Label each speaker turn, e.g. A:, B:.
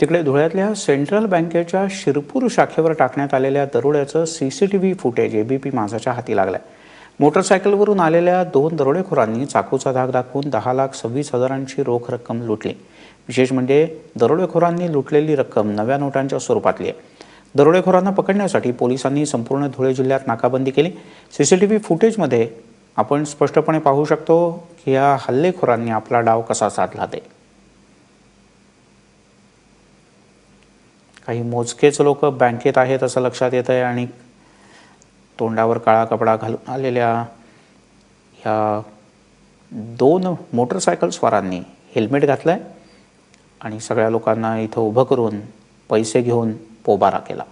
A: तिकडे धुळ्यातल्या सेंट्रल बँकेच्या शिरपूर शाखेवर टाकण्यात आलेल्या दरोड्याचं C C T V footage ABP माझाच्या हाती लागलंय. मोटरसायकलवरून आलेल्या दोन दरोडेखोरांनी चाकूचा धाक दाखवून दहा लाख सव्वीस हजारांची रोख रक्कम लुटली. विशेष म्हणजे दरोडेखोरांनी लुटलेली रक्कम नव्या नोटांच्या स्वरूपातली आहे. दरोडेखोरांना पकडण्यासाठी पोलिसांनी संपूर्ण धुळे जिल्ह्यात नाकाबंदी केली. सी सी टी व्ही फुटेजमध्ये आपण स्पष्टपणे पाहू शकतो की या हल्लेखोरांनी आपला डाव कसा साधला ते. काही मोजकेच लोक बँकेत आहेत असं लक्षात येत आहे आणि तोंडावर काळा कपडा घालून आलेल्या ह्या दोन मोटरसायकल स्वारांनी हेल्मेट घातलं आहे आणि सगळ्या लोकांना इथं उभं करून पैसे घेऊन पोबारा केला.